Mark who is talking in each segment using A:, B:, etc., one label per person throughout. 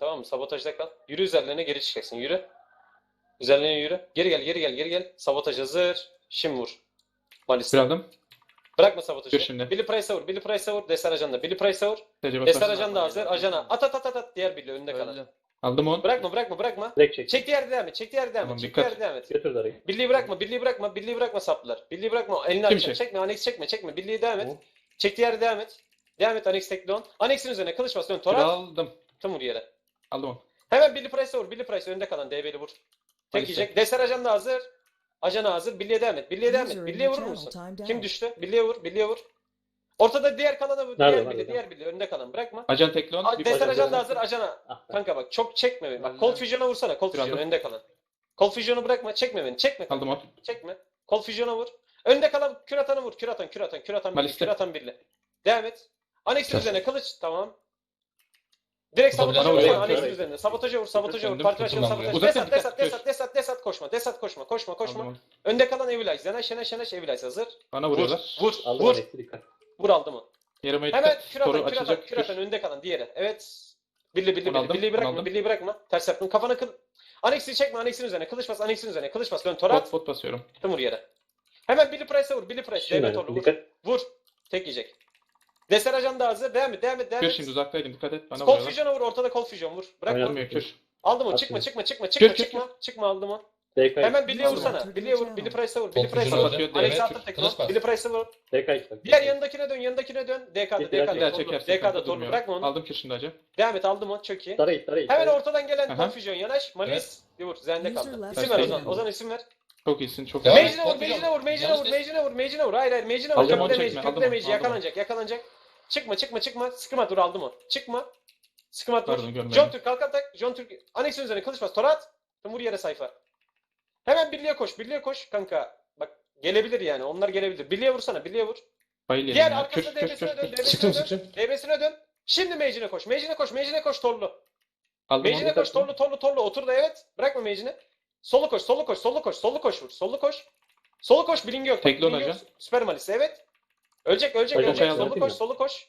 A: tamam mı? Sabotajda kal. Yürü üzerlerine geri çıkacaksın. Yürü. Üzerlerine yürü. Geri gel, geri gel, geri gel. Sabotaj hazır. Şimdi vur. Malis.
B: Bir aldım.
A: Bırakma sabotajı.
B: Dur şimdi.
A: Billy Price'a vur. Billy Price'a vur. Destar ajanda. Billy Price'a vur.
B: Tecrübe
A: Destar
B: var.
A: ajan da hazır. Ajana. At at at at at. Diğer birliği önünde kalan.
B: Aldım onu.
A: Bırakma bırakma bırakma.
C: Direkt çek.
A: Çek diğer devam et. Çek diğer devam
B: Tamam,
A: et. Çek
B: dikkat.
A: diğer devam et.
C: Götür darayı.
A: Birliği bırakma. Birliği bırakma. Birliği bırakma saplar. Birliği bırakma. Elini
B: Kim çek?
A: Çekme. Anex çekme. Çekme. Birliği devam et. Çek diğer devam et. Devam et. Anex tekli on. Anex'in üzerine kılıç bas. Dön. Torat.
B: aldım.
A: Tım vur yere.
B: Aldım onu.
A: Hemen Billy Price'a vur. Billy Price önünde kalan DB'li vur. Tek yiyecek. Deser ajan da hazır. Ajan hazır. Birliğe devam et. Birliğe devam et. Birliğe vurur musun? Kim düştü? Birliğe vur. Birliğe vur. Ortada diğer kalana vur.
C: Nerede,
A: Diğer
C: nerede?
A: birliğe. Diğer birliğe. Önünde kalan. Bırakma.
B: Ajan tekli on.
A: A-
B: Bir
A: Deser
C: ajan
A: da hazır. Ajana.
C: Ah, be.
A: Kanka bak çok çekme beni. Bak. Cold Fusion'a vursana. Cold Fusion
B: aldım.
A: önünde kalan. Cold Fusion'u bırakma. Çekme beni. Çekme.
B: Aldım onu.
A: Çekme. Cold Fusion'a vur. Önde kalan kür atanı vur. Kür atan, kür atan, kür atan birli.
B: Malis'te.
A: Devam et. Anex'in üzerine kılıç. Tamam. Direkt sabotaja vur.
C: Kür.
A: üzerine. Sabotaja vur. Sabotaja vur. Parti başkanı sabotaj. Desat, desat, desat, desat, desat koşma. Desat koşma. Koşma, koşma. Önde kalan Evilay. Zenaş, Şeneş, Şeneş, Evilay hazır.
B: Bana
A: Vur.
B: vuruyorlar.
A: Vur. Vur. Vur aldı mı?
B: Yerime
A: Hemen
B: dikkat.
A: kür atan,
B: Skoru
A: kür atan,
B: açacak.
A: kür atan. Önde kalan diğeri. Evet. Birli, birli,
B: Onu
A: birli.
B: aldım,
A: Birliği
B: onu
A: bırakma, birliği bırakma. Ters yaptın. Kafana kıl. Anex'i çekme, Anex'in üzerine. Kılıç bas, Anex'in üzerine. Kılıç bas. Dön Torat.
B: Bot bot basıyorum.
A: Tım vur yere. Hemen Billy Price'a vur. Billy Price. Devlet orlu vur. Vur. Tek yiyecek. Deser ajan da hazır. Devam et. Devam et. Devam
B: Kür
A: et.
B: şimdi uzaktaydım. Dikkat et. Bana
A: Cold
B: vuruyorlar.
A: Vur. Ortada Cold Fusion vur. Bırakma.
C: Oynatma.
B: Olmuyor kür.
A: Aldım onu.
C: At
A: Çıkma
C: şimdi.
A: çıkma çıkma çıkma
B: Kür, kür,
A: çıkma. Çıkma aldım onu.
C: DK.
A: Hemen Billy'e
D: Aldım.
A: vursana. Billy'e vur. Billy Price'a vur. Billy
D: Cold
A: Price'a
D: Fusion
A: vur.
B: atıyor,
A: Alex attı tekrar.
D: Bas.
A: Billy Price'a vur.
C: DK işte.
A: Diğer yanındakine dön. Yanındakine dön. DK'da
C: Bir
B: Bir
A: DK'da.
B: daha
A: torlu.
B: çekersin.
A: DK'da torlu.
B: durmuyorum.
A: Bırakma onu.
B: Aldım kür şimdi acı.
A: Devam et. Aldım onu. Çok iyi.
C: Darayı darayı.
A: Hemen ortadan gelen
B: Aha.
A: Cold Fusion. Yanaş. Malis. Bir vur. Zende kaldı. İsim ver Ozan. Ozan isim ver.
B: Çok iyisin. Çok
D: Devam
B: iyisin.
D: et.
A: Mage'ine vur, Mage'ine vur, Mage'ine vur, Mage'ine vur, Mage'ine vur. Hayır hayır, Mage'ine vur.
B: Aldım onu,
A: Köprüde
B: çekme,
A: Mage,
B: aldım
A: köprüde
B: aldım
A: Yakalanacak, yakalanacak. Çıkma, çıkma, çıkma. Sıkıma dur, aldım o. Çıkma. Sıkıma.
B: Pardon, görmedim.
A: John Türk, kalk atak. John Türk. Anex'in üzerine kılıç bas. Torat. Vur yere sayfa. Hemen birliğe koş, birliğe koş kanka. Bak gelebilir yani, onlar gelebilir. Birliğe vursana, birliğe vur.
B: Bayıl yedim
A: Diğer
B: ya. Kür
A: arkasına
B: kür
A: DB'sine
B: kür.
A: dön,
B: kür.
A: DB'sine
D: Sıktım
A: dön.
D: sıktım.
A: DB'sine dön. Şimdi Mage'ine koş, Mage'ine koş, Mage'ine koş Torlu.
B: Aldım
A: Mage'ine
B: onu.
A: koş, Torlu, Torlu, Torlu. Otur da evet. Bırakma Mage'ini. Solu koş, solu koş, solu koş, solu koş vur. Solu koş. Solu koş, bilingi yok.
B: Tekli
A: Bilingi
B: olacak.
A: yok. Süper Malis, evet. Ölecek, ölecek,
C: Hocam,
A: ölecek. Solu koş, solu koş.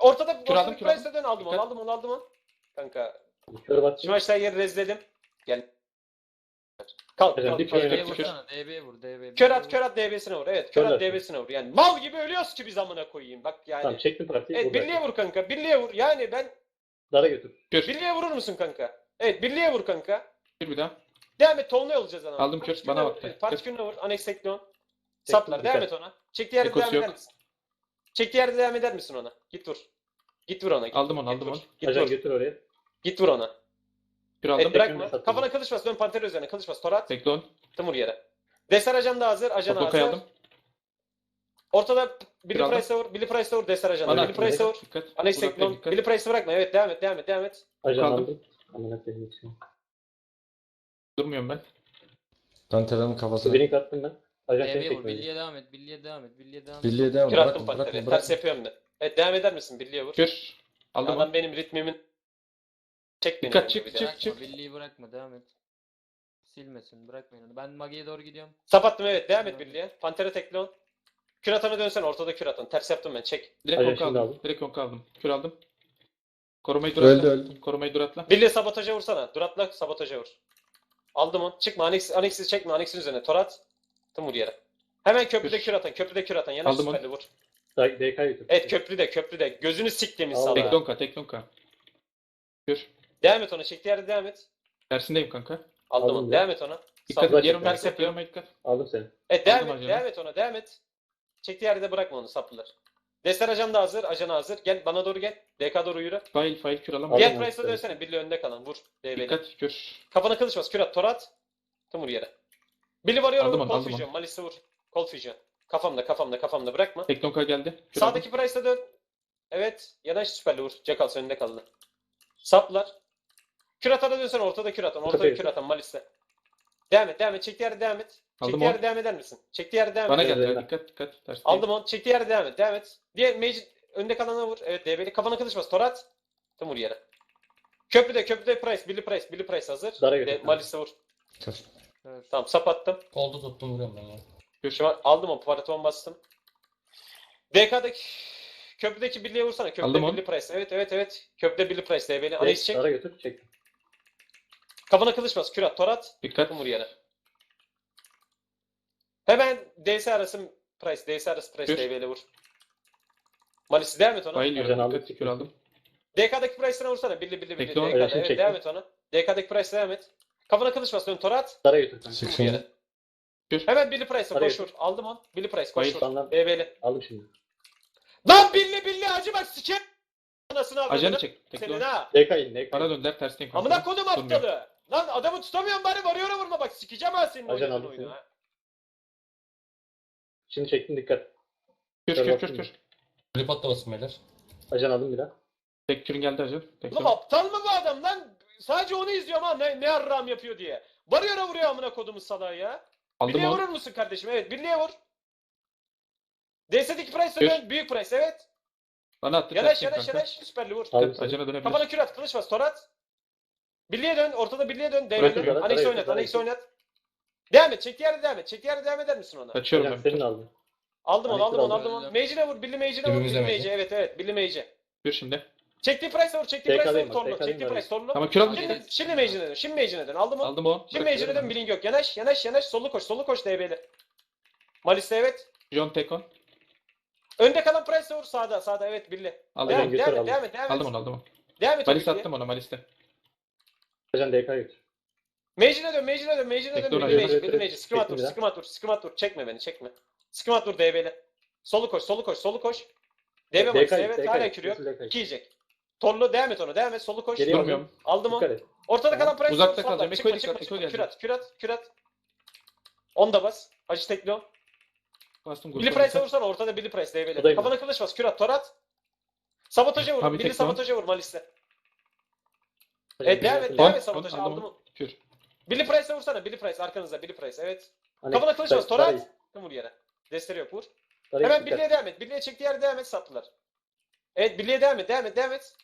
A: Ortada
B: Kür aldım,
A: boşluk
B: kür aldım.
A: price'e dön aldım onu,
B: Dikkat.
A: aldım onu, aldım onu. Kanka.
C: Kör bas.
A: Şimdi maçta yeri rezledim. Gel. Kalk,
C: Hocam,
A: kalk,
C: bir
A: kalk.
C: kere
E: DB'ye vursana. DB'ye vur. DB'ye.
A: Kör at, kör at DB'sine vur. Evet, kör
C: Kör
A: at
C: at.
A: DB'sine vur. Yani mal gibi ölüyoruz ki biz amına koyayım. Bak yani.
C: Tamam çektim partiyi.
A: Evet,
C: vur
A: birliğe vur kanka. Birliğe vur. Yani ben
C: Dara götür.
B: Kür.
A: birliğe vurur musun kanka? Evet, birliğe vur kanka.
B: Kür bir daha.
A: Devam et tonlu olacağız ana.
B: Aldım kür, bana baktı.
A: Parti kürüne vur. Anex Teklion. Saplar. Devam et ona. Çektiği yerde
B: Ekosu
A: devam
B: yok.
A: eder misin? Çektiği yerde devam eder misin ona? Git vur. Git vur ona. Git,
B: Aldım onu,
A: git
B: aldım
A: vur.
B: onu.
A: Git
C: Ajan
A: vur.
C: götür oraya.
A: Git vur ona.
B: Kür aldım.
A: Evet bırakma.
C: tekrar
A: Kafana kılıç bas. Dön panter üzerine. Kılıç bas. Torat.
B: Tekli on.
A: Tımur yere. Deser ajan da hazır. Ajan hazır.
B: Toplukayı aldım.
A: Ortada Billy
B: Bir aldım.
A: Price'a vur. Billy Price'a vur. Deser ajan.
B: Bana
A: Billy Price'a vur.
B: Dikkat. Uzaktayım,
A: Teklion.
B: dikkat.
A: Billy Price'ı bırakma. Evet devam et. Devam et. Devam et.
C: Ajan
B: Kaldım.
C: aldım. Amına koyayım.
B: Durmuyorum ben.
D: Dantela'nın kafasına.
C: Birini attım ben. Ajan seni
E: vur.
C: çekmedi.
E: Billy'e devam et. Billy'e devam et. Billy'e devam et.
D: Billy'e devam.
A: Kür
D: Bırakma
A: attım
D: bırakma bırakma.
A: Ters yapıyorum ben. Evet devam eder misin? Billy'e vur.
B: Kür. Aldım
A: Adam benim ritmimin Çek beni.
B: Dikkat,
A: kanka
B: çık,
A: bir de.
B: çık.
E: Bırakma. Billy'yi bırakma. Devam et. Silmesin. Bırakmayın onu. Ben Magi'ye doğru gidiyorum.
A: Sapattım evet. Devam et birliğe. Pantere tekli on. Kür atana dönsen ortada kür atan. Ters yaptım ben. Çek.
B: Direkt
C: Ajan
B: onka
C: şimdi
B: aldım.
C: aldım.
B: Direkt onka aldım. Kür aldım. Korumayı
D: Öldü,
B: duratla.
D: öldü.
B: Korumayı duratla.
A: Birliğe sabotaja vursana. Duratla sabotaja vur. Aldım onu. Çıkma. Anex, Anex'i çekme. Anex'in üzerine. Torat. Tım vur yere. Hemen köprüde
B: Kür.
A: atan. Köprüde kür atan. Yanaş
B: Aldım onu.
A: süperli vur.
C: DK götür.
A: Evet köprüde köprüde. Gözünü siktiğimiz
C: Al.
A: salla.
B: Tekli onka. Tekli onka. Kür.
A: Devam et ona. Çektiği yerde devam et.
B: Tersindeyim kanka.
A: Aldım
C: Aldım
A: onu.
C: ya.
A: Devam et ona.
B: Dikkat
A: Salla.
B: et. Yarım
C: Ters
B: dikkat.
A: yapıyorum.
B: Yarım dikkat.
C: Aldım seni.
A: Evet devam
B: Aldım
A: et.
B: ajanı.
A: Devam et ona. Devam et. Çektiği yerde bırakma onu saplılar. Destan ajan da hazır. Ajan hazır. Gel bana doğru gel. DK doğru yürü.
B: Fail fail kür alamam.
C: Aldım
A: Diğer
C: onu,
A: Price'a dönsene. Birliği önde kalan. Vur. DB'li.
B: Dikkat kür.
A: Kafana kılıç bas. Kürat. Torat. Tımur yere. Billy varıyor.
B: Aldım
A: Vur.
B: onu,
A: Cold
B: aldım
A: Fusion. Malis'i vur. Cold Fusion. Kafamda kafamda kafamda bırakma.
B: Tekli onka geldi. Aldım.
A: Sağdaki Price'a dön. Evet. Yanaş süperli vur. Jackals önünde kaldı. Saplar. Kürat'a dönsen ortada Kürat'an. Ortada
C: Kapıyı.
A: Kürat'an Malis'te. Devam et. Devam et. Çektiği yerde devam et.
B: Aldım
A: Çektiği yerde
B: onu.
A: devam eder misin? Çektiği yerde devam
B: Bana
A: et.
B: geldi.
C: Üzerine.
B: Dikkat dikkat. Ters
A: Aldım onu. Çektiği yerde devam et. Devam et. Diğer Mage önde kalana vur. Evet DB'li. Kafana kılıç bas. Torat. Tım vur yere. Köprüde köprüde Price. Billy Price. Billy Price hazır.
C: Dara
A: De,
C: götür.
A: Malis'e vur.
E: Evet.
A: Tamam sap attım.
D: Kolda tuttum vuruyorum ben ya.
A: An aldım o paraton bastım. DK'daki Köprüdeki birliğe vursana. Köprüde
B: Aldım onu.
A: birli price. Evet evet evet. Köprüde birli price. DB'li. Analiz çek.
C: Dara götür. Çek.
A: Kafana kılıç bas. Kürat. Torat.
B: Dikkat.
A: Vur yere. Hemen DS arası price. DS arası price.
B: Kür.
A: DB'li vur. Malisi devam et ona.
B: Bayılıyorum.
C: aldım.
B: Dikkat. Kür aldım.
A: DK'daki price'ına vursana. Birli birli birli.
B: Bekle onu.
A: DK'da.
C: Evet,
A: Evet
C: çektim.
A: devam et ona. DK'daki price devam et. Kafana kılıç bas. Dön torat.
C: Dara götür kanka.
D: Sık şimdi.
A: Hemen birli price'a
C: Araya
A: koş vur. Aldım on. Birli price koş vur.
C: Senden
A: DB'li.
C: aldım şimdi.
A: Lan billi billi acı bak sike. Anasını
B: Ajanı
A: avradını.
B: çek. Bekle
A: Senin
B: onu.
A: ha.
C: DK in. DK
B: Bana döndüler tersteyim kanka.
A: Amına kodum
B: Durmuyor.
A: aptalı. Lan adamı tutamıyorum bari varıyor vurma bak sikeceğim ha senin
C: Ajan
A: oynadığın
C: aldım
A: oyunu
C: seni.
A: ha.
C: Şimdi çektim dikkat.
B: Kür kür kür kür.
D: Flip atlamasın beyler.
C: Ajan aldım bir daha.
B: Tek kürün geldi ajan. Tek
A: Oğlum aptal mı bu adam lan? Sadece onu izliyorum ha ne, ne arram yapıyor diye. Varıyor vuruyor amına kodumu salağı ya.
B: Aldım
A: Birliğe vurur musun kardeşim? Evet birliğe vur. DS'deki price dön. Büyük price evet.
B: Bana attı
A: Yanaş yanaş
B: kanka.
A: yanaş. Süperli vur.
C: Seni.
B: Ajana dönebilir.
A: Kafana kür at. Kılıç bas. Torat. Birliğe dön. Ortada birliğe dön. Devre dön.
C: Bana
A: oynat.
C: bana
A: oynat. Devam et. Çektiği yerde devam et. Çektiği yerde devam eder misin ona?
B: Kaçıyorum ben.
C: senin aldım.
A: Aldım onu, aldım onu,
C: aldım.
A: onu. Mage'ine vur. Billy Mage'ine vur.
D: Mage.
A: Mage'e. Evet evet. Billy Mage'e.
B: Kür şimdi.
A: Çektiği price'e vur. Çektiği
C: TK'dayım
A: price'e vur. Çektiği
C: ben.
A: price. Torlu.
B: Tamam aldım.
A: Şimdi, şimdi Mage'ine dön. Şimdi Mage'ine dön. Aldım onu.
B: Aldım o.
A: Şimdi Mage'ine dön. Billing yok. Yanaş yanaş yanaş. Sollu koş. Sollu koş DB'li. Malis'te evet.
B: John Tekon.
A: Önde kalan price'e vur. Sağda. Sağda evet Billy.
B: Aldım
A: Devam
C: götür,
A: Devam
C: aldım.
A: Devam et. Devam et.
B: Aldım onu aldım onu.
A: Devam et.
B: Malis attım ona Malis'te.
C: Ajan DK götür.
A: Mage'ine dön, Mage'ine dön, Mage'ine dön,
B: orayı.
A: Mage,
C: evet,
A: Mage. Dur,
C: ya.
A: sıkıma dur, sıkıma dur. Çekme beni, çekme. Sıkıma dur DB'li. Solu koş, solu koş, solu koş. DB
C: in,
A: evet, hala
C: in,
A: kürü yok.
C: götür DK in.
A: İki yiyecek. Torlu, devam et ona, devam et, solu koş.
C: Geriye
B: Durmuyorum.
A: Aldım.
C: Dikkat et.
A: Ortada kalan price
B: Uzakta kalacağım. Eko'ya
A: çıkma,
B: dikkat. Eko'ya
A: Kürat, kürat, kürat. On da bas. Acı tekli o.
B: Bastım
A: Billy
B: grubu.
A: Price'e vursana, ortada Billy Price DB'li.
C: Buradayım
A: Kafana kılıç bas, kürat, torat. Sabotaja vur,
B: Abi
A: Billy sabotaja vur Malis'te. Evet, devam et, devam et sabotaja.
B: aldım
A: Aldım
B: onu. Kür.
A: Billy Price'e vursana, Billy Price arkanızda, Billy Price, evet.
C: Hani
A: Kafana kılıç bas, torat. Vur yere. Desteri yok, vur. Hemen
C: dikkat.
A: birliğe devam et. Birliğe çektiği yerde devam et saptılar. Evet birliğe devam et. Devam et. Devam et.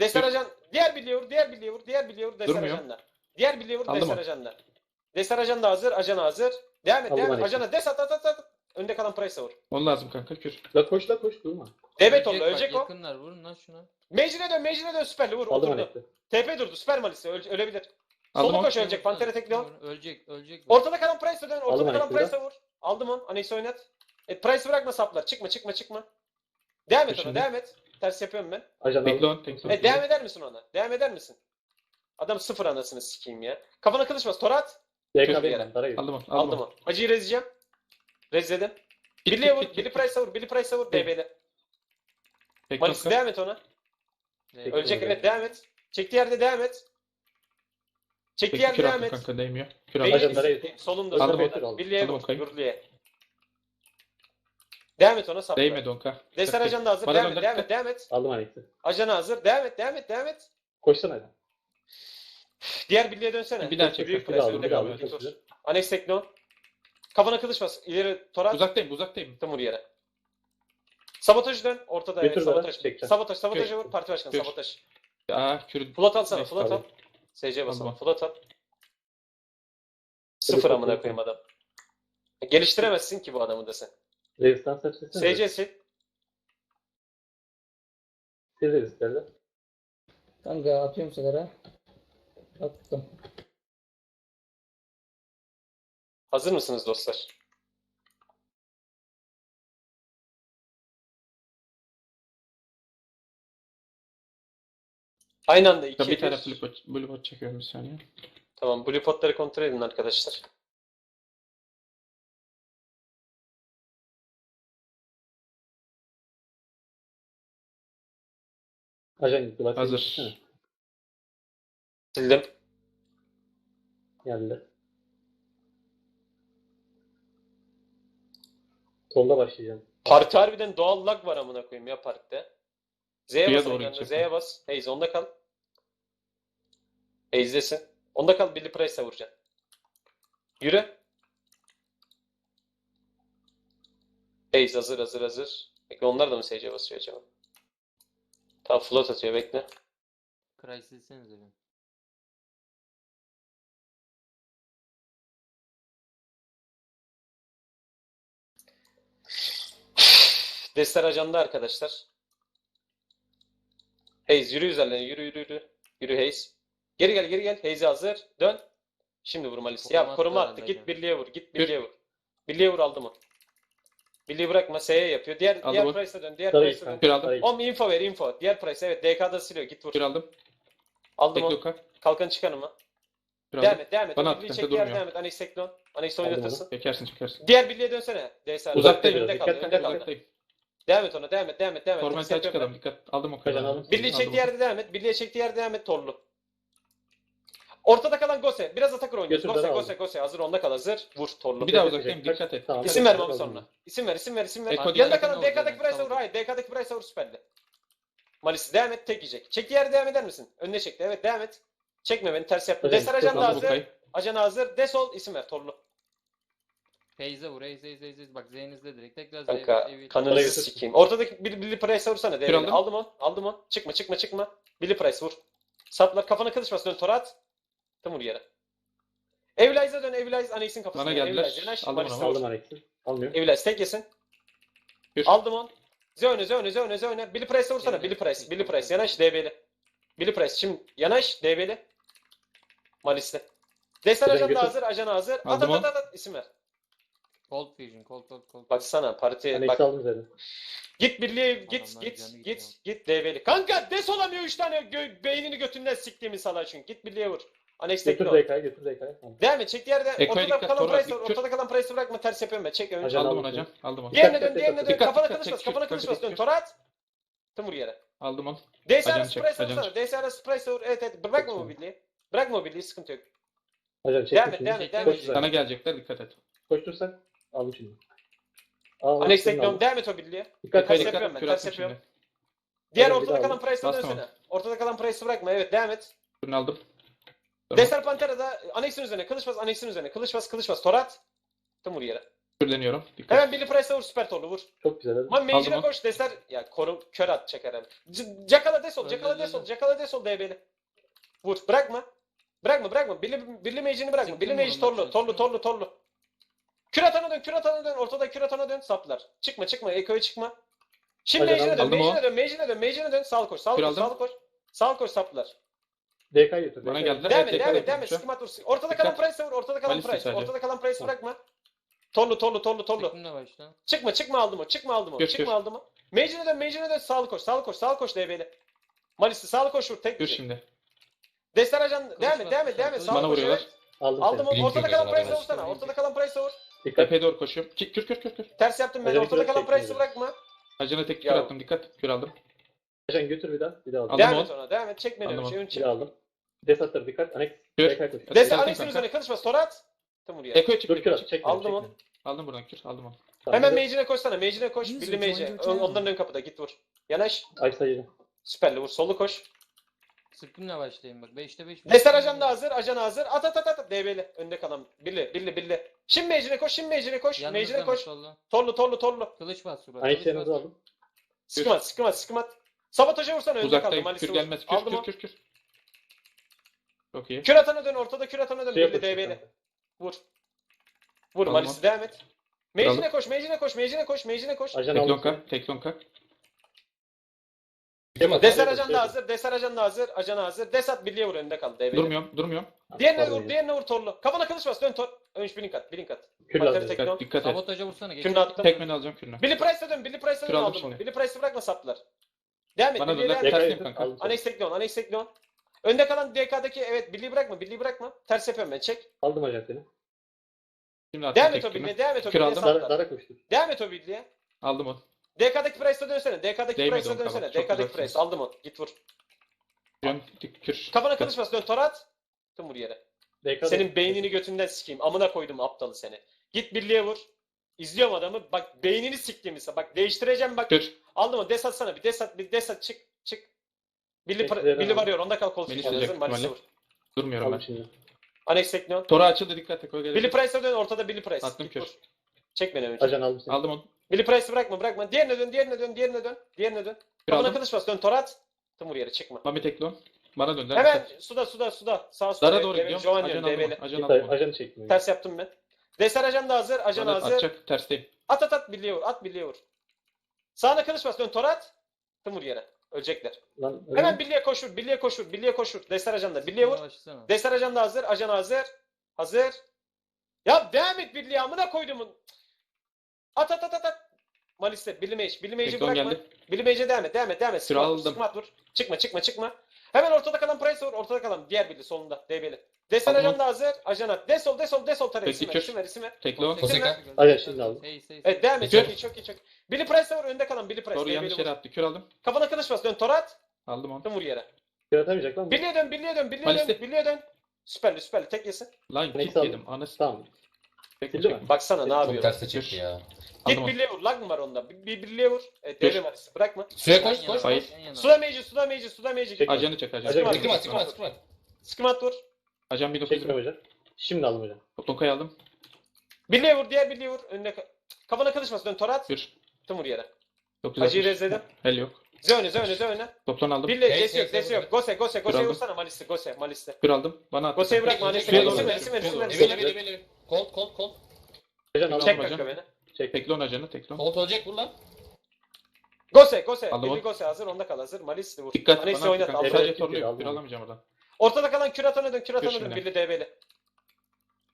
A: Destar
B: Dur.
A: ajan. Diğer birliğe vur. Diğer birliğe vur. Diğer birliğe vur. Destar
B: Durmuyor.
A: ajanla. Diğer birliğe vur.
B: Aldım
A: Destar
B: onu.
A: ajanla. Destar ajan da hazır. Ajan hazır. Devam et. Devam et. Ajana des at at at at. Önde kalan Price'e vur.
B: Onu lazım kanka kür.
C: La koş la koş durma.
A: Debet oldu.
E: Ölecek
A: o.
E: Yakınlar vurun lan şuna.
A: Mage'ine dön. Mage'ine dön. Süperli vur.
C: Aldım
A: Oturdu. TP durdu. Süper malisi. Öle- ölebilir.
B: Aldım
A: Solu koş ölecek. Pantera tekli on.
E: Ölecek, ölecek.
A: Ortada kalan Price'e dön. Ortada kalan Price'e vur. Aldım on. Anex oynat. E, Price bırakma saplar. Çıkma çıkma çıkma. Devam et ona. Devam et. Ters yapıyorum ben.
C: Ajan
B: Bekle on. Tek
A: E devam eder misin ona? Devam eder misin? Adam sıfır anasını sikeyim ya. Kafana kılıç bas. Torat. Yere.
C: Dara'yı götür.
B: Aldım onu.
A: Aldım
B: Aldım
A: o. Acıyı rezleyeceğim. Rezledim. Billy'e vur. Billy. Price'a vur. Billy Price'a vur. DB'de.
B: Tek
A: Malis devam et ona.
E: Evet.
A: Ölecek
C: Bekle.
A: evet devam et. Çektiği yerde devam et. Çektiği
B: Tek
A: yerde devam et.
B: kanka değmiyor. Kür
A: Beyin-
B: aldım.
C: Ajan Dara'yı-
A: Solunda
B: Aldım
C: onu.
B: Aldım
A: vur.
B: onu.
A: Devam et ona sapla.
B: Değmedi onka.
A: Destar ajan da hazır.
B: Bana
A: Devam et, devam et, devam et.
C: Aldım Alex'i.
A: Ajan hazır. Devam et, devam et, devam et.
C: Koşsana Ajan.
A: Diğer birliğe dönsene.
B: Bir daha çek.
A: Büyük
B: Bir
C: daha aldım. Bir daha aldım. Çok
A: tur.
C: güzel.
A: Anex Tekno. Kafana kılıç bas. İleri Torat.
B: Uzaktayım uzaktayım.
A: Attım vur yere. Sabotaj dön. Ortada evet
C: Götür bana,
A: sabotaj.
C: çekeceğim.
A: Sabotaj, sabotaja
B: Gör.
A: vur. Parti başkanı
B: Gör.
A: sabotaj.
B: Aa kür.
A: Flat alsana,
B: Neyse,
A: flat al. SC basalım. Flat al. Sıfır amına
C: al.
A: koyayım adam. Geliştiremezsin ki bu adamı da sen.
C: Rezistans hepsini.
A: SC sil.
C: Siz rezistlerle.
F: Kanka atıyorum sigara. Attım.
A: Hazır mısınız dostlar? Aynı anda iki,
B: bir tane
A: bir-
B: blue pot, blue pot çekiyorum bir saniye.
A: Tamam, blue potları kontrol edin arkadaşlar.
C: Ajan gitti. Bak,
B: Hazır.
C: gitsene.
A: Sildim.
C: Geldi. Solda başlayacağım.
A: Parti harbiden doğal lag var amına koyayım ya partide. Z'ye bas
B: doğru
A: Z'ye bas. Hayes onda kal. Hayes'desin. Onda kal Billy Price'a vuracaksın. Yürü. Hayes hazır hazır hazır. Bekle onlar da mı SC basıyor acaba? Tamam float atıyor bekle.
E: Cry silsenize bir.
A: Destek ajanda arkadaşlar. Hayes yürü üzerlerine yürü yürü yürü. Yürü Hayes. Geri gel geri gel. Hayes'e hazır. Dön. Şimdi vur Malis'i.
E: Koruma
A: Ya
E: attı
A: koruma attı. Git birliğe vur. Git birliğe vur. Birliğe vur aldı mı? Birliği bırakma. S'ye yapıyor. Diğer
B: Aldı
A: diğer
B: mı?
A: Price'a dön. Diğer Price'a dön.
B: Kür aldım.
A: Om info ver info. Diğer Price evet DK'da siliyor. Git vur.
B: Kür aldım.
A: Aldım onu.
B: Tekloka.
A: Kalkan çıkanıma.
B: Kür
A: Devam
B: aldım.
A: et devam et.
B: Bana
A: O
B: attı,
A: birliği çek diğer
B: durmuyor.
A: devam et. Anex Teklon. Anex
C: Aldım
A: oynatırsın.
B: Çekersin çekersin.
A: Diğer birliğe dönsene. DS abi.
B: Uzaktayım.
A: Önde kaldı.
C: Dikkat,
A: Önde kaldı.
B: Uzaktayım.
A: Devam et ona. Devam et. Devam et. Devam et.
B: Formal
A: Ters
B: açık
A: yapıyorum
B: adam. Dikkat. Aldım o kadar.
C: aldım.
A: Birliği
B: Aldım onu.
A: yerde devam et. Birliğe çektiği yerde devam et. Torlu. Ortada kalan Gose. Biraz atakır oynuyoruz.
C: Götür,
A: Gose
C: ben
A: Gose. Gose. Hazır onda kal hazır. Vur Torlu.
B: Bir daha
C: Dikkat
B: uzaktayım. Dikkat et.
C: Tamam.
A: İsim ver. Mami sonra. İsim ver, isim ver, isim ver.
B: Eko
A: Yanında
B: diğer
A: kalan
E: yakın
A: DK'daki
E: oldu
A: Price'a
E: yani,
A: vur. Hayır, DK'daki Price'a vur süperli. Malisi devam et, tek yiyecek. Çektiği yerde devam eder misin? Önüne çekti. Evet, devam et. Çekme beni, ters yapma.
C: Hocam,
A: Destar ajan da hazır. Ajan hazır. Desol, isim ver, Torlu.
E: Feyze vur. Hayes Hayes. Hayes. Bak Z'nizde direkt. Tekrar Z'ye.
A: Kanka,
C: Oraya
A: sikeyim. Ortadaki bir Billy Price'a vursana.
B: Aldım.
A: Aldım on, aldım on. Çıkma, çıkma, çıkma. Billy Price vur. Saplar, kafana kılıçmasın. Dön, torat. Tam vur yere. Evlize'a dön, Evlize. Anex'in kafasına.
B: Bana geldiler.
A: Evlize, yanaş,
B: Aldım
A: Malis'e
B: onu.
A: vur.
C: Aldım Alex'i. Almıyor.
A: Evlize tek yesin.
B: Bir.
A: Aldım on. Zöne zöne zöne zöne. Billy Price'e vursana. Billy Price. Billy Price. Yanaş DB'li. Billy Price. Şimdi yanaş DB'li. Malis'te. Destan ajan da hazır. Ajan hazır. At
B: Aldım
A: at
B: on.
A: at at. İsim ver.
E: Cold Fusion. Cold Cold Cold.
A: Baksana partiye
C: Alex'i
A: bak.
C: aldım zaten.
A: Git birliğe git
E: Adamlar
A: git
E: canı
A: git git DB'li. Kanka des olamıyor 3 tane gö- beynini götünden siktiğimi sala çünkü. Git birliğe vur. Annex
C: Götür
A: tekno.
C: DK'yı götür DK'yı. Tamam.
A: Devam et. Çek yerde.
B: Eko'ya
A: Ortada
B: dikkat,
A: kalan
B: Tora,
A: price
B: dikkat.
A: ortada kalan price'ı bırakma. Ters yapıyorum ben. Çek önce.
C: Ajan
B: Aldım onu hocam. Aldım onu.
A: Diğerine
C: Dikkat,
A: dön, diğerine
C: dikkat,
A: dön.
B: dikkat,
A: Kafana
B: dikkat,
A: kılıçmaz,
B: çek,
A: kafana
B: çek, çek,
A: Dön,
B: çek.
A: torat. Vur yere.
B: Aldım onu.
A: DS
B: Ajan çek,
A: price
B: ajan
A: vursana.
B: çek.
A: DS arası price vur. Evet evet. Bırakma mobilliği. Bırakma mobilliği. Sıkıntı yok.
C: Hocam
A: Devam
C: çektim
A: et,
C: şimdi.
A: devam et, devam
C: Koş
A: et.
B: Sana gelecekler. Dikkat et.
C: Koştursak. Aldım şimdi. Al,
A: Annex
C: senin aldım.
A: Devam et o birliğe.
C: Dikkat
A: Ters
C: et.
A: yapıyorum ben.
B: Kür attım
A: yapıyorum.
B: şimdi.
A: Diğer
C: bir
A: ortada
C: daha
A: kalan price'a
B: Bastım
A: dönsene. Ortada kalan price'ı bırakma. Evet devam et.
B: Kürünü aldım. Tamam.
A: Destar Pantera'da Annex'in üzerine. Kılıç bas. Annex'in üzerine. Kılıç bas. Kılıç bas. Torat. Tım vur yere.
B: Kürleniyorum. Dikkat.
A: Hemen Billy Price'a vur. Süper torlu vur.
C: Çok güzel. hadi.
A: Man mage'ine koş. Destar. Ya koru. Kör at çeker hem. C- Jakala desol.
E: Öldü,
A: Jakala
E: öldü,
A: desol.
E: öldü.
A: Jakala desol DB'li. Vur. Bırakma. Bırakma bırakma. Billy, Billy Mage'ini bırakma. Billy Mage torlu. Torlu torlu torlu. Kür atana dön. Kür atana dön. Ortada kür atana dön. Saplar. Çıkma çıkma. Eko'ya çıkma. Şimdi Mage'ine dön. Mage'ine dön. Mage'ine dön. Mage'ine dön. Sağ koş. Sağ koş. Sağ koş. Sağ koş saplar.
C: DK'yı götür.
B: Bana geldiler.
A: Devam et, devam et, devam et. Sıkımat dursun. Ortada kalan price vur, ortada kalan price. Ortada kalan price bırakma. Torlu, torlu, torlu, torlu. Çıkma, çıkma aldım o. Çıkma aldım o. Çıkma aldım o. Mage'ine dön, Mage'ine dön. Sağlı koş, sağlı koş, sağlı koş DB'li. Malisli sağlı koş vur. Tek
B: Gör
A: yiyecek.
B: şimdi.
A: Destar ajan devam et, devam et, devam et. Sağlı
B: Bana vuruyorlar.
C: Aldım,
A: Aldım onu. Ortada kalan price vursana.
E: link
A: Ortada kalan price vur.
C: Dikkat.
B: Epey doğru koşuyorum. Kür kür kür kür.
A: Ters yaptım ben. Ortada kalan price'ı bırakma.
B: Acına tek kür attım. Dikkat. Kür aldım.
C: Ajan götür bir daha. Bir daha aldım.
B: Aldım
A: Devam
B: on.
A: et ona. Devam et. Çek beni.
B: Aldım
A: Önce,
B: on.
A: ön
C: Bir
A: çek.
C: daha aldım. Desatları dikkat. Annex.
B: Kür.
C: DK koş.
A: Destar
B: Destek
A: Annex'in
B: kanka.
A: üzerine kılıç bas. Torat. Tam buraya.
B: Eko'ya çık.
C: Dur kür
B: Eko'ya
C: at.
B: çık.
C: Çekme.
A: Aldım
C: çekme.
A: onu.
B: Aldım buradan kür. Aldım onu.
C: Tamam,
A: Hemen Mage'ine koşsana. Mage'ine koş.
G: User
A: Mage'e.
G: joined your
A: Ön-
G: channel.
A: Onların ön kapıda. Git vur. Yanaş.
C: Ay sayıcı.
A: Süperli vur. Solu koş.
E: Sıkkınla başlayayım bak. 5'te 5.
A: Destar ajan da hazır, ajan hazır. At at at at. DB'li. Önde kalan. Billi, billi, billi. Şimdi mecine koş, şimdi mecine koş. Mecine koş. Torlu, torlu, torlu.
E: Kılıç bas Surat.
C: Ay şeyinizi aldım.
A: Sıkmat, sıkmat, sıkmat. Sabotaja vursana önde kaldı.
B: Uzaktayım.
A: Malisi
B: Kür gelmez. Kür
A: Aldım
B: kür
A: o.
B: kür kür. Çok iyi.
A: Kür atana dön, ortada kür atana dön.
C: Şey yapın.
A: DB'li. Vur. Vur
B: Aldım
A: Malisi devam et. Mecine
B: Aldım.
A: koş, mecine koş, mecine koş, mecine koş.
C: Ajan aldım.
B: Teklonka.
D: Kim at?
A: Destar
C: Şey
A: ajan
C: yapın,
A: da
C: şey
A: hazır, Destar ajan da hazır, ajan hazır. Desat birliğe vur önde kaldı DB'li.
B: Durmuyorum. Durmuyorum.
A: Diğerine vur, diğerine vur torlu. Kafana kılıç bas, dön tor. Önç blink at, blink at.
C: Kür lazım.
A: tek-
B: Dikkat, dikkat et.
E: Sabotaja vursana. geç.
A: Kürünü attım.
B: Tekmeni alacağım kürünü.
A: Billy Price'a dön, Billy Price'a dön aldım
B: şimdi.
A: Billy Price'ı bırakma saplar. Devam et,
B: Bana döner, ters- kanka.
A: Anex Teklion, Anex Teklion. Önde kalan DK'daki evet Billy'yi bırakma, Billy'yi bırakma. Ters yapıyorum ben, çek.
C: Aldım ajan seni.
B: Şimdi
A: Devam et o. Billy'ye, devam et o
B: aldım.
C: Dara, dara koştur.
A: Devam et o Billy'ye.
B: Aldım onu.
A: DK'daki Price'a dönsene, DK'daki
B: Değmedi
A: Price'a
B: on
A: dönsene.
B: çok
A: DK'daki. Price, aldım onu. Git vur.
B: Dön. Kür.
A: Kafana
B: Dikkat.
A: kılıç bas, dön torat. Tüm vur yere.
C: DK
A: Senin beynini götünden sikeyim. Amına koydum aptalı seni. Git Billy'ye vur. İzliyorum adamı. Bak beynini siktiğim ise. Bak değiştireceğim bak.
B: Kür.
A: Aldım o. Des atsana bir. Des at. Bir des at. Çık. Çık. Billy,
C: Bekleyelim
A: Billy varıyor. Onda kal kol
B: ihtimalle.
A: vur.
B: Durmuyorum ben.
C: Şimdi.
A: Anex Teklion.
B: Tora açıldı dikkat et. o gelecek.
A: Billy Price'a dön. Ortada Billy Price.
B: Attım
A: Git
B: kür.
A: vur. Çek beni önce.
C: Ajan aldım seni.
B: Aldım onu.
A: Billy Price'ı bırakma bırakma. Diğerine dön, diğerine dön, diğerine dön. Diğerine dön.
B: Kür
A: Kafana
B: aldım.
A: kılıç bas, dön torat. Tüm vur yere çıkma.
B: Mami teklon. Bana döndü.
A: Hemen suda suda suda. Sağ suda.
B: Dara doğru gidiyorum.
A: Joan
B: Ajan
A: yön,
B: aldım
A: DB'li.
B: onu. Ajan
C: Git
B: aldım onu.
C: ajanı çekmiyor.
A: Ters yaptım ben. Deser ajan da hazır. Ajan
B: Bana
A: hazır.
B: atacak. Tersteyim.
A: At at at birliğe vur. At birliğe vur. Sağına kılıç bas dön torat. Tım vur yere. Ölecekler.
C: Lan
A: Hemen birliğe koşur, birliğe koşur, birliğe koşur. Destar ajanda, birliğe vur.
E: Yavaşsana.
A: Destar ajanda hazır, ajan hazır. Hazır. Ya devam et birliğe amına koydumun. At at at at at. Malis'te, Billy Mage. Billy Mage'i
B: Tekton
A: bırakma.
B: geldi.
A: Billy Mage'e devam et, devam et, devam et. Sıkma,
B: aldım.
A: sıkma, dur. Çıkma, çıkma, çıkma. Hemen ortada kalan Price vur, ortada kalan diğer Billy solunda, DB'li. Destar
B: Aldım.
A: ajanda hazır, ajan at. Desol, desol, desol tarayı.
B: Peki,
A: İsim ver,
B: kür.
A: isim ver, isim ver.
B: Tekli on.
D: Koseka.
C: Aynen, şimdi aldım.
E: Hey, hey,
A: Evet devam et, çok iyi, çok iyi, çok iyi. Billy Price'e vur, önde kalan Billy Price.
B: Doğru
A: DB'li
B: yanlış
A: vur.
B: yere attı. Kür aldım.
A: Kafana kılıç bas, dön torat.
B: Aldım onu.
A: Tım vur yere.
C: yaratamayacak lan. bu.
A: Birliğe dön, birliğe dön, birliğe dön, birliğe dön. Süperli, süperli. Tek yesin.
B: Line
C: Neyse,
B: kick
C: aldım.
B: yedim. Anası.
C: Tamam.
B: Tekli
C: Sildi mi?
B: çekme.
A: Baksana ne
D: Çok
A: yapıyor.
D: terse çekti ya.
A: Git
B: onu.
A: birliğe vur. Lag mı var onda? Bir, bir birliğe vur. Evet,
B: Dur.
A: devre Malis'i. Bırakma.
D: Suya koş koş.
B: Hayır.
A: Suda Mage'i, Suda Mage'i, Suda Mage'i.
C: Çek.
B: Ajanı çek ajanı.
C: Ajan-
D: Sıkma sıkma sıkma.
A: Sıkımat vur.
B: Ajan 1920.
C: hocam. Şimdi aldım hocam.
B: Tokayı aldım.
A: Birliğe vur, diğer birliğe vur. Önüne ka- Kafana kılıçmasın. Dön torat.
B: Bir.
A: Tım vur yere.
B: 960.
A: Acıyı rezledim.
B: Hel yok.
A: Zöne, zöne, zöne.
B: Toplan aldım.
A: Birliğe,
D: Hey,
A: desi yok,
D: hey,
A: desi
D: hey,
A: yok. Gose, Gose, Gose'yi
B: aldım.
A: vursana Malis'i, Gose, Malis'i.
B: Kür aldım. Bana attı.
A: Gose'yi bırakma. Malis'i.
B: Suya
A: İsim
B: doğru.
A: ver, isim ver, isim ver.
D: Ebeli ebeli ebeli. Kolt kolt kolt.
C: Hocam.
A: Çek kanka beni.
C: Çek.
B: Tekli on ajanı. Tekli on.
D: Kolt olacak vur lan.
A: Gose, Gose.
B: Aldım onu.
A: Gose hazır. Onda kal hazır. Malis'i vur.
B: Dikkat
A: Malis'i
B: bana.
A: oynat.
C: Evet.
B: Sadece torlu yok.
C: aldım.
B: Bir alamayacağım oradan.
A: Ortada kalan küratana dön, küratana dön. Billy DB'li.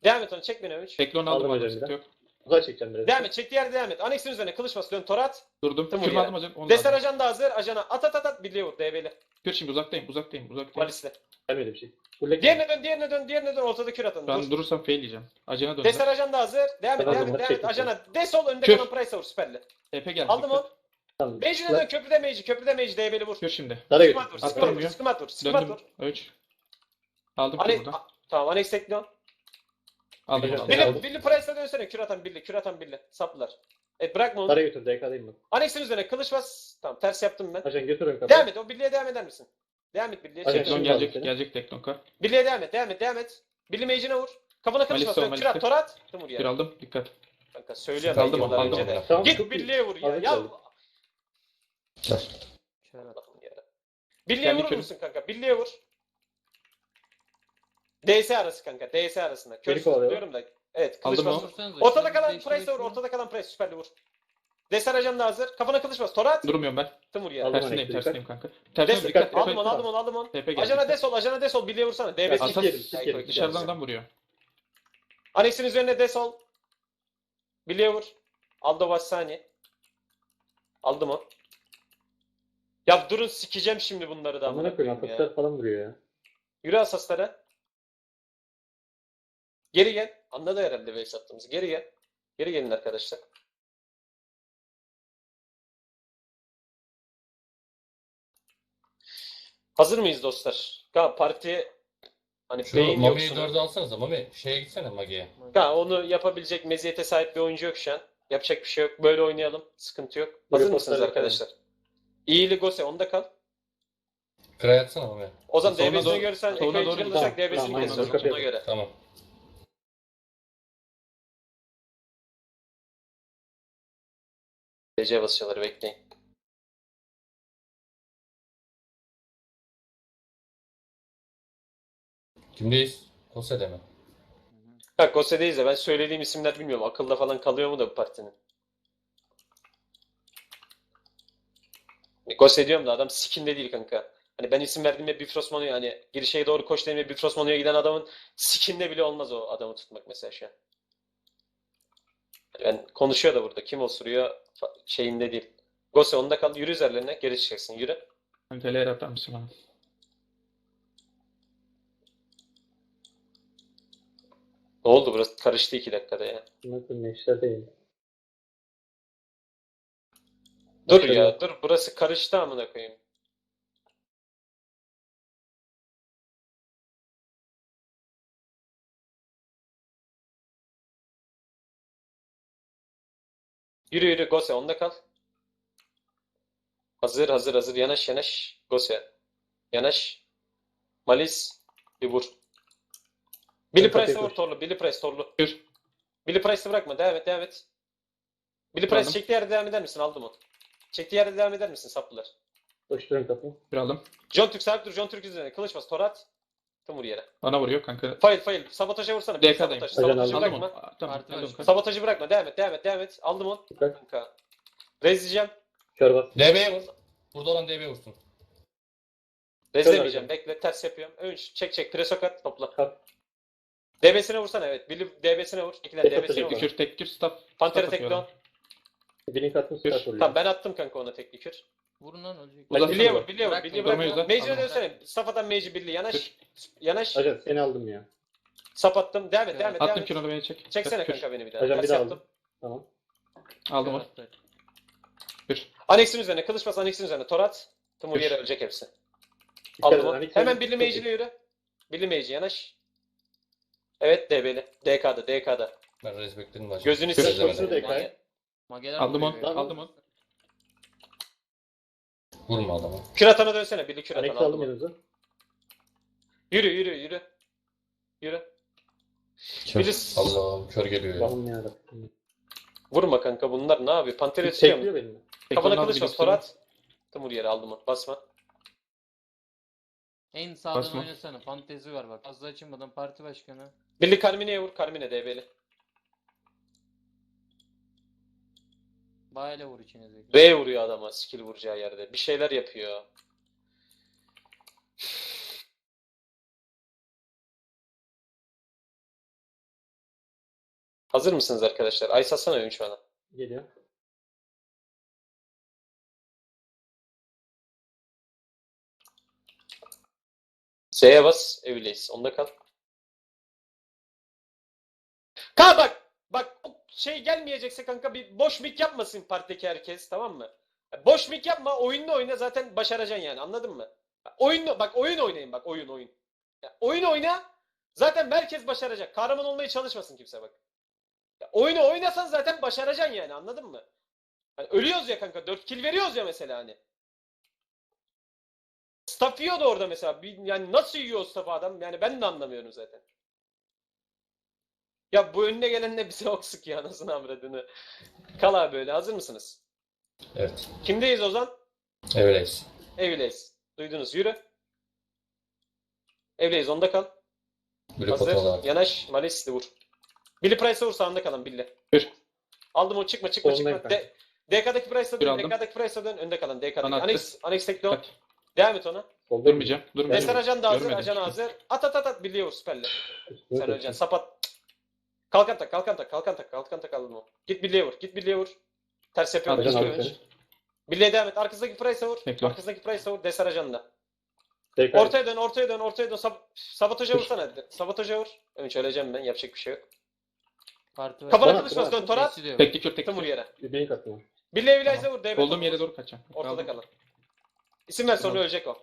A: Devam et onu. Çek beni Ömüç.
B: Tekli on
C: Aldım
B: aldım.
C: hocam bir.
B: Yok.
C: Uzay çekeceğim biraz.
A: Devam et. Çektiği yerde devam et. Annex'in üzerine kılıç bas. Dön torat.
B: Durdum.
A: Tım
B: Kür
A: vuruyor.
B: aldım hocam. Onu aldım.
A: ajan da hazır. Ajana at at at at. Birliğe vur. DB'li.
B: Kür şimdi uzaktayım. Uzaktayım. Uzaktayım.
A: Malis'le.
C: Gelmedi bir şey. Fullek.
A: Diğerine dön, diğerine dön, diğerine dön. Ortada kür atın.
B: Ben
A: Dur.
B: durursam fail yiyeceğim. Ajana döndü.
A: Destar ajan da hazır. Devam et,
C: Tamam,
A: devam et,
C: bunları
A: devam et.
C: çektim.
A: Ajana. Desol önünde
B: Kür.
A: kalan Price'a vur. Süperli.
B: EP geldi.
A: Aldım
B: dikkat.
A: o.
C: Tamam.
A: Mage'ine dön. Köprüde Mage'i. Köprüde Mage'i DB'li vur.
B: Kür şimdi.
C: Dara götür.
A: Sıkmat vur.
B: Attırmıyor.
A: vur. Sıkmat vur. Sıkmat
B: Döndüm.
A: vur.
B: 3. Aldım
A: Hani,
B: kür buradan.
A: a- tamam Annex tekli on.
B: Aldım
C: Hocam,
B: onu
C: Billy-
B: aldım.
A: Billy, Billy Price'a dönsene. Kür atan Billy. Kür atan Billy. Saplar. Evet bırakma onu.
C: Dara götür. DK'dayım ben.
A: Annex'in üzerine kılıç bas. Tamam ters yaptım ben.
C: Ajan götürün kapıyı.
A: Devam et. O Billy'e devam eder misin? Devam et.
C: Hadi,
A: Çek.
B: Teklon
C: şimdi
B: gelecek.
C: aldım seni.
B: Gelecek Teklon kar.
A: Billy'e devam et. Devam et. Devam et. Billy Mage'ine vur. Kafana kılıç
B: Malis'te
A: bas.
B: Malis'te.
A: at. Torat. Tım vur
B: Kür
A: ya.
B: aldım. Dikkat.
A: Kanka söylüyorum.
B: Aldım
A: ben yıllar
B: aldım
A: önce de.
B: onu.
C: Tamam.
A: Git
C: iyi.
A: Billy'e vur ya.
C: Aldık,
A: Ya. Allah'ım ya. Billy'e
B: Kendi
A: vurur
B: körüm.
A: musun kanka? Billy'e vur. DS arası kanka. DS arasında.
C: Beni kovalıyor.
A: diyorum da. Evet. Kılıç
B: Aldım
A: bas.
B: onu.
E: Vursanıza,
A: Ortada kalan
E: değiştirmek
A: Price'e vur.
E: için.
A: Ortada kalan Price. Süperli vur. Destar ajan da hazır. Kafana kılıç bas. Torat.
B: Durmuyorum ben.
A: Tım vur ya.
C: Aldım.
B: Tersindeyim.
C: dikkat.
B: Tersindeyim kanka.
A: Des-
B: Tersine dikkat.
A: Aldım onu aldım onu aldım onu.
B: Tepe geldi.
A: Ajana desol ajana desol birliğe vursana. DB
C: Asas
A: sik.
C: yedim, sik yedim.
B: Dışarıdan adam vuruyor.
A: Annex'in üzerine desol. Birliğe vur. Aldo Bassani. Aldım o. Ya durun sikeceğim şimdi bunları da.
C: Amına koyayım.
A: ya.
C: Falan vuruyor ya.
A: Yürü asaslara. Geri gel. Anladı herhalde base attığımızı. Geri gel. Geri gelin arkadaşlar. Hazır mıyız dostlar? Ka parti hani
D: Şu
A: beyin
D: Mami'yi
A: yoksunu.
D: dörde alsanıza Mami. Şeye gitsene Magi'ye.
A: Ka onu yapabilecek meziyete sahip bir oyuncu yok şu an. Yapacak bir şey yok. Böyle oynayalım. Sıkıntı yok. Hazır
C: Böyle
A: mısınız arkadaşlar? İyili Gose onda kal.
D: Kray atsana Mami.
A: O zaman
B: Soluna
A: DB'sini
B: doğru-
A: çıkarırsak
C: git.
A: DB'sini
C: Tamam,
A: ona göre.
D: Tamam.
A: DC basıyorlar bekleyin.
D: Kimdeyiz? Kose'de mi?
A: Ha Gose'deyiz de ben söylediğim isimler bilmiyorum. Akılda falan kalıyor mu da bu partinin. Gose diyorum da adam skinde değil kanka. Hani ben isim verdiğimde Bifrost Manu'ya hani girişe doğru koş dediğimde Bifrost Manu'ya giden adamın skinde bile olmaz o adamı tutmak mesela şu an. Ben konuşuyor da burada. Kim osuruyor şeyinde değil. Gose onda kal. Yürü üzerlerine. Geri çıkacaksın. Yürü.
B: Ler atar mısın bana?
A: Ne oldu burası? Karıştı iki dakikada ya.
C: Amına koyayım. Eşlerdeyim.
A: Dur ya. Dur. Burası karıştı amına koyayım. Yürü yürü Gose onda kal. Hazır hazır hazır yanaş yanaş Gose. Yanaş. Malis bir vur. Billy Price'e vur torlu. Billy Price torlu.
B: Kür.
A: Billy Price'ı bırakma. Devam et devam et. Billy Price
B: Aldım.
A: çektiği yerde devam eder misin? Aldım onu. Çektiği yerde devam eder misin saplılar?
C: Koşturun kapıyı.
B: Kür aldım.
A: John Türk sabit dur. John Türk üzerine. Kılıç bas. Torat. Tım vur yere.
B: Bana vuruyor kanka.
A: Fail fail. Sabotaja vursana. Bir
B: DK'dayım.
A: sabotaj.
C: Ajan
A: Sabotajı
C: aldım.
B: Aldım onu.
A: bırakma.
B: Aa, Tamam.
E: Artı
B: aldım.
A: Sabotajı bırakma. Devam et. Devam et. Devam et. Aldım onu.
C: Dikkat.
A: Kanka. Rezleyeceğim.
C: Kör bas.
D: DB'ye vur. Burada olan DB'ye vursun.
A: Rezlemeyeceğim. Bekle. Ters yapıyorum. Ön çek çek. Presokat topla.
C: Kalk.
A: DB'sine vursana evet. Billy DB'sine vur. İkiler
C: Tek
A: DB'sine
C: atacak
A: vur.
B: Tek kür, tek kür, stop.
A: Panter'e
B: Stop
A: tek
B: atıyorum.
C: start oluyor.
A: Tamam ben attım kanka ona tek kür.
E: Vurun lan ölecek.
A: Billy'e
B: Uzatma
A: vur. Billy'e vur.
E: Bırak Tamam.
A: dönsene. Safadan Mage'i Billy yanaş.
B: Kür.
A: Yanaş.
C: Ajan seni aldım ya.
A: Sap attım. Devam et. Devam et. Devam
B: Attım
A: et.
B: kürünü beni çek.
A: Çeksene
B: Kür.
A: kanka beni bir daha.
C: Ajan bir
A: Ters
C: daha
A: yaptım.
C: aldım. Tamam.
B: Aldım onu.
E: Bırak.
B: Kür.
A: Annex'in üzerine. Kılıç bas Annex'in üzerine. Torat. Timur
B: Kür.
A: yere ölecek hepsi. Aldım onu. Hemen Mage'ine
C: iyi.
A: yürü. Billy Mage'i yanaş. Evet DB'li. DK'da. DK'da.
D: Ben respektledim hocam.
A: Gözünü
D: Kür izlemedim.
C: Şurada DK.
E: Mageler
B: Aldım
E: vuruyor
B: onu.
E: ya.
B: Aldım onu.
D: Vurma adamı.
A: Kür atana dönsene. Billy kür
C: Annex
A: atana
C: aldım
A: aldım.
C: yanınıza.
A: Yürü yürü yürü. Yürü. Billy
D: Allah'ım kör geliyor ya.
C: Allah'ım yarabbim.
A: vurma kanka bunlar ne yapıyor? Panter'e tutuyor mu?
C: Çekliyor beni.
A: Kafana kılıç bas.
B: bilirsin.
A: Torat. Timur yere aldım onu. Basma.
E: En sağdan
B: Basma.
E: oynasana. Fantezi var bak. Fazla açılmadan parti başkanı.
A: Billy Carmine'ye vur. Carmine DB'li.
E: Bayla vur içine zeki.
A: R vuruyor adama skill vuracağı yerde. Bir şeyler yapıyor. Hazır mısınız arkadaşlar? Ay satsana şu an.
C: Geliyor.
A: Z'ye bas. Evleyiz. Onda kal. Ka bak. Bak şey gelmeyecekse kanka bir boş mik yapmasın partideki herkes tamam mı? Boş mik yapma. Oyununu oyna zaten başaracaksın yani anladın mı? Oyun bak oyun oynayın bak oyun oyun. Ya, oyun oyna. Zaten herkes başaracak. Kahraman olmaya çalışmasın kimse bak. Ya, oyunu oynasan zaten başaracaksın yani anladın mı? Hani ölüyoruz ya kanka 4 kill veriyoruz ya mesela hani. Staff yiyordu orada mesela. Yani nasıl yiyor o staff'ı adam? Yani ben de anlamıyorum zaten. Ya bu önüne gelen de bize ok sık ya anasını avradını. Kal abi böyle. Hazır mısınız?
D: Evet.
A: Kimdeyiz Ozan?
D: Öyleyiz.
A: Evleyiz. Duydunuz. Yürü. Evleyiz. Onda kal.
D: Blue
A: Hazır. Yanaş. Malisli vur. Billy Price'a vur sağında kalan Billy.
B: Bir.
A: Aldım onu. Çıkma çıkma
C: Solundayım
A: çıkma. De DK'daki Price'a dön.
B: aldım.
A: DK'daki Price'a dön. Önde kalan. DK'daki. Annex tekno.
B: Bak,
A: Devam et ona.
B: Durmayacağım. Durmayacağım.
A: Destan ajan da hazır. Ajan hazır. At at at at. Billy'ye vur. Süperle. Sen öleceksin. Sapat. Kalkan tak, kalkan tak, kalkan tak, kalkan tak aldın o. Git birliğe vur, git birliğe vur. Ters yapıyorum.
C: Aldım
A: önce.
C: seni.
A: Birliğe devam et. Arkasındaki Price'a vur.
B: Bekle.
A: Arkasındaki Price'a vur. Desar ajanla.
C: DK.
A: Ortaya dön, ortaya dön, ortaya dön. Sab sabotaja vursana. Sabotaja vur. Önce öleceğim ben. Yapacak bir şey yok.
E: Parti
A: Kafana
C: Bana-
A: kılıç bas,
C: bana-
A: dön Torat.
E: Nesi diyor?
B: Tekli kür, tekli
A: Tüm vur
B: kür.
A: yere.
C: Beyin attım.
A: Birliğe Village'e vur. DB
B: Olduğum yere doğru kaçacağım.
A: Ortada kalın. İsim ver sonra
B: Tamam.
A: ölecek o.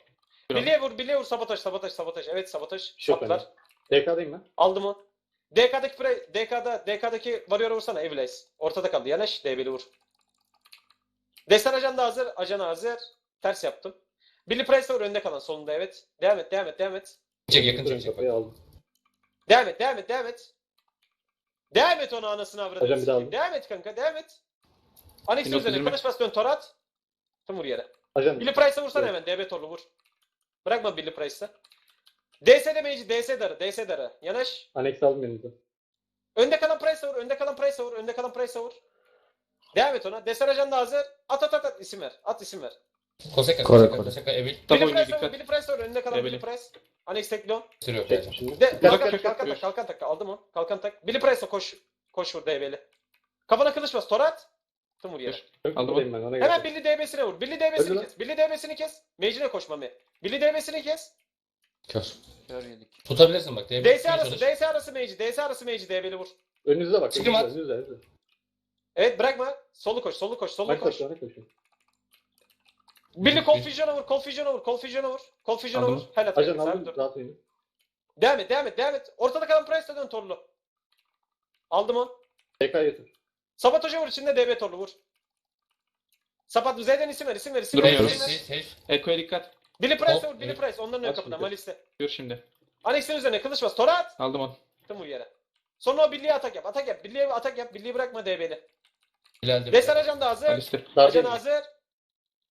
B: Tamam.
A: Birliğe vur, birliğe vur. Sabotaj, sabotaj, sabotaj. Evet sabotaj.
C: Şu
A: Saplar.
C: DK'dayım ben.
A: Aldım onu. DK'daki pre, DK'da DK'daki Warrior'a vursana Evlace. Ortada kaldı. Yanaş DB'li vur. Destan ajan da hazır. Ajan hazır. Ters yaptım. Billy Price'a vur önde kalan solunda evet. Devam et, devam et, devam et.
D: Çek yakın çek çek.
A: Devam et, devam et, devam et. Devam et onu anasını avradını
C: Hocam bir daha
A: sikeyim. Devam et kanka, devam et.
B: 1920.
A: üzerine kılıç bas dön torat. Tüm vur yere.
C: Ajan.
A: Billy Price'a vursana
C: Evet.
A: hemen. DB torlu vur. Bırakma Billy Price'a. DS demeyici, DS darı, DS darı. Yanaş.
C: Aldım yanınıza.
A: Önde kalan Price'a vur, önde kalan Price'a vur, önde kalan Price'a vur. Devam et ona. Destan ajan da hazır. At at at at isim ver. At isim ver.
D: Koseka,
F: Kore,
D: Koseka,
F: Kore.
D: Koseka, Evil.
B: Tabii
A: Billy
B: oyuna
A: Price'a vur,
B: dikkat.
A: Billy Price'a vur, önde kalan. Billy Price. Annex Teklon.
D: Sürüyor
C: şimdi.
A: De, kalkan tak, kalkan tak, kalkan tak, aldım onu. Kalkan tak. Billy Price'a koş. Koş vur DB'li. Kafana kılıç bas, torat. Tüm vur yere.
B: Aldım
C: Buradayım ben ona
A: Hemen. Billy DB'sine vur. Billy DB'sini
C: Öldü
A: kes. Billy DB'sini kes. Mage'ine koş Mami. Billy DB'sini kes.
D: Kör.
E: Kör yedik.
D: Tutabilirsin bak. DB.
A: DS arası, DS arası Mage, DS arası Mage DB'li vur.
C: Önünüze bak.
D: Çıkım
C: önünüze,
D: at.
C: önünüze, önünüze.
A: Evet bırakma. Solu koş, solu koş, solu
C: Bak
A: koş.
C: koş, bana koşun.
A: Billy Confusion'a vur, Confusion'a vur, Confusion'a vur. Confusion'a
B: Aldım.
A: vur. Helal
C: Ajan
A: takım,
C: aldım.
A: dur.
C: Rahat oynayın.
A: Devam et, devam et, devam et. Ortada kalan Price'la dön torlu. Aldım onu.
C: DK'ya götür.
A: Sabotaja vur içinde DB torlu vur. Sapat Z'den isim ver, isim ver, isim ver.
B: Duruyorum.
A: isim ver.
B: Eko'ya dikkat.
A: Billy Price'a
D: Hop,
A: vur, Billy. Price. Onların ön
C: Aç
A: kapıda,
C: şimdi.
A: Malis'te.
B: Gör şimdi.
A: Annex'in üzerine kılıç bas, torat.
B: Aldım onu.
A: Tüm vur yere. Sonra o Billy'ye atak yap, atak yap. Billy'ye atak yap, Billy'yi bırakma DB'li. Destan ajan da hazır.
B: Alice.
A: Ajan hazır.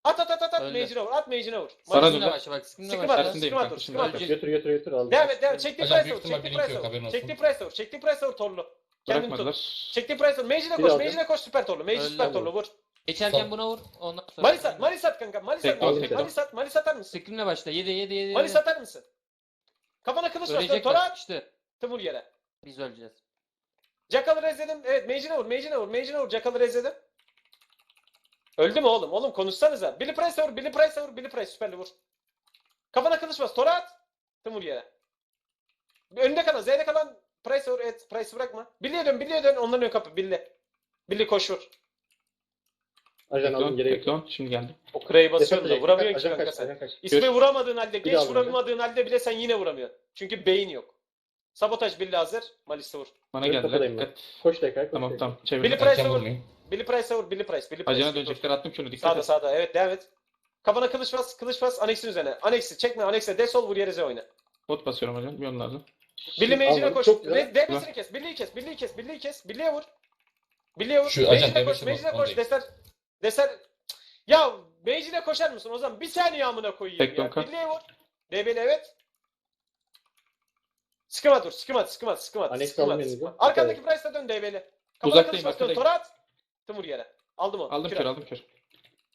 A: At at at at at
E: Öldü.
A: mage'ine vur. At mage'ine vur.
B: Sana
A: Malis-
B: dur.
E: Sıkımla başla bak. Sıkımla
A: Sıkım
E: başla.
A: at,
B: Tersindeyim
A: at,
B: kanka,
A: sıkım at.
E: şimdi.
C: Götür götür götür aldım.
A: Devam et, devam et. Çektiği
D: Ajan
A: price
D: büyük
A: vur,
D: ihtimal
A: çektiği
D: blink
A: price
D: yok,
A: vur.
D: haberin olsun.
A: Çektiği price vur, çektiği price vur torlu. Kendini tut.
B: Bırakmadılar.
A: Çektiği price vur. Mage'ine
C: Bir
A: koş,
C: aldım.
A: mage'ine koş süper torlu. Mage süper
E: bu.
A: torlu vur.
E: Geçerken
D: Sol.
E: buna vur. Ondan sonra.
A: Malis at, Malis at kanka. Malis at,
B: Tekrar,
A: Malis,
C: tekrar.
A: Malis at, Malis atar mısın?
E: Scream'le başla. 7 7 7.
A: Malis atar mısın? Kafana kılıç bas,
E: Ölecek
A: tora at,
E: işte.
A: vur yere.
E: Biz öleceğiz.
A: Jackal'ı rezledim. Evet, Mage'ine vur, Mage'ine vur, Mage'ine vur. Jackal'ı rezledim. Öldü mü oğlum? Oğlum konuşsanıza. Billy Price'e vur, Billy Price'e vur, Billy Price süperli vur. Kafana kılıç bas, tora at. vur yere. Önünde kalan, Z'de kalan Price'e vur, evet. Price'ı bırakma. Billy'e dön, Billy'e dön. Onların ön kapı, Billy. Billy koş vur.
C: Ajan aldım geriye.
B: Beklon. Şimdi geldi.
A: O Kray'ı basıyorsun da
C: Destek
A: vuramıyorsun ki kanka sen. İsmi vuramadığın halde, geç vuramadığın halde bile sen yine vuramıyorsun. Çünkü beyin yok. Sabotaj Billy hazır. Malis'e vur.
B: Bana
C: Ön
B: geldiler. Dikkat.
C: Koş tekrar koş
B: Tamam tamam. Çevir.
A: Billy Price'e vur. Billy Price'e vur. Billy Price. Billy Price.
B: Acına dönecekler. Attım şunu. Dikkat
A: Sağda
B: et.
A: sağda. Evet devam et. Kafana kılıç bas. Kılıç bas. Anex'in üzerine. Anex'i çekme. Anex'e desol vur yere Z oyna.
B: Bot basıyorum hocam. Bir onun lazım.
A: Billy Mage'ine koş. DB'sini kes. Billy'yi kes. Billy'yi kes. Billy'yi kes. Billy'ye vur. Billy'ye vur.
D: Şu ajan
A: koş. Mage'ine koş.
D: ondayım.
A: Deser. Deser. Ya Mage'ine koşar mısın o zaman? Bir saniye amına koyayım
B: Tek
A: ya. Billy'ye vur. DB'li evet. Sıkım at dur. Sıkım at. Sıkım at. Sıkım at.
C: Annex
A: Sıkım
C: aldım
A: at.
C: elinize.
A: sıkım at. Arkandaki Price'la dön DB'li. Kafana
B: Uzaktayım,
A: kılıç bas. Dön.
B: arkadayım.
A: Tora at. Tüm vur yere. Aldım onu.
B: Aldım
A: Kür
B: aldım.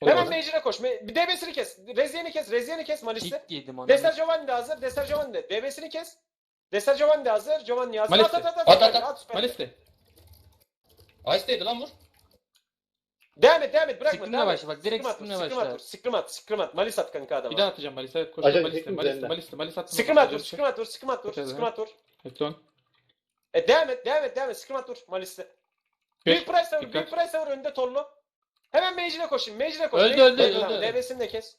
B: O da
A: Hemen
B: var.
A: Mage'ine koş. Me- Bir DB'sini kes. Rezyen'i kes. Rezyen'i kes Malis'te.
E: Hit yedim onu.
A: Deser Giovanni de hazır. Deser Giovanni de. DB'sini kes. Deser Giovanni de hazır. Giovanni hazır.
B: Malis'te.
A: At at at.
D: At, at, at.
A: süper.
B: Malis'te.
D: Ice'deydi lan vur.
A: Devam et devam et. Bırakma.
E: Scream'le
A: devam et.
E: başla, bak, direkt
A: Scream at,
E: scream'le
A: scream
E: başla.
A: at, vur, Scream at. Scream at. Malis at kanka adama.
B: Bir daha atacağım Malis'e. Evet koş.
C: Ajan
B: Malis'te.
C: teknik.
B: Malis'te attım.
A: Scream at vur. Scream at vur. Scream at vur.
B: Bakacağız,
A: Scream at vur.
B: Beklon.
A: E devam et. Devam et. Devam et. Scream at vur. Malis'te. Büyük Price'e vur.
B: Dikkat.
A: Büyük Price'e vur. Önünde torlu. Hemen Mage'ine koşun. Mage'ine koş.
E: Öldü, öldü, öldü.
A: DB'sini de kes.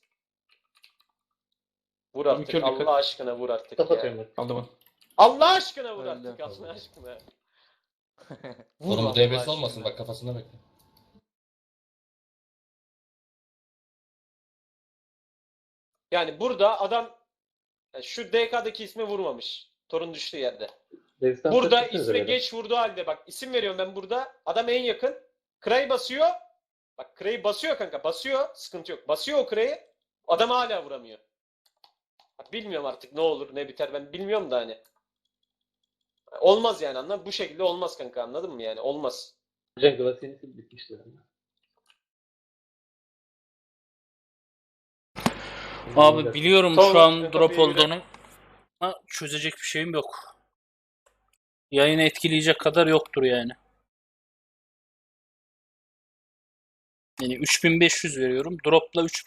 A: Vur artık.
B: dikkat.
A: Allah aşkına vur artık
C: Stop
A: ya.
C: atıyorum ben.
B: Aldım onu.
A: Allah aşkına vur
E: Öldü.
A: artık. Allah aşkına.
E: Vur
D: Oğlum
E: Allah aşkına.
D: olmasın bak kafasında bekle.
A: Yani burada adam yani şu DK'daki ismi vurmamış. Torun düştüğü yerde.
C: Rezistans
A: Burada isme geç vurduğu halde bak isim veriyorum ben burada. Adam en yakın. Kray basıyor. Bak Kray'ı basıyor kanka. Basıyor. Sıkıntı yok. Basıyor o Kray'ı. Adam hala vuramıyor. Bak bilmiyorum artık ne olur ne biter ben bilmiyorum da hani. Olmaz yani anladın? Bu şekilde olmaz kanka anladın mı yani? Olmaz.
C: Klasiğini sil bitmiştir.
G: Abi biliyorum şu an drop olduğunu. Ama çözecek bir şeyim yok. Yayını etkileyecek kadar yoktur yani. Yani 3500 veriyorum. Drop'la 3000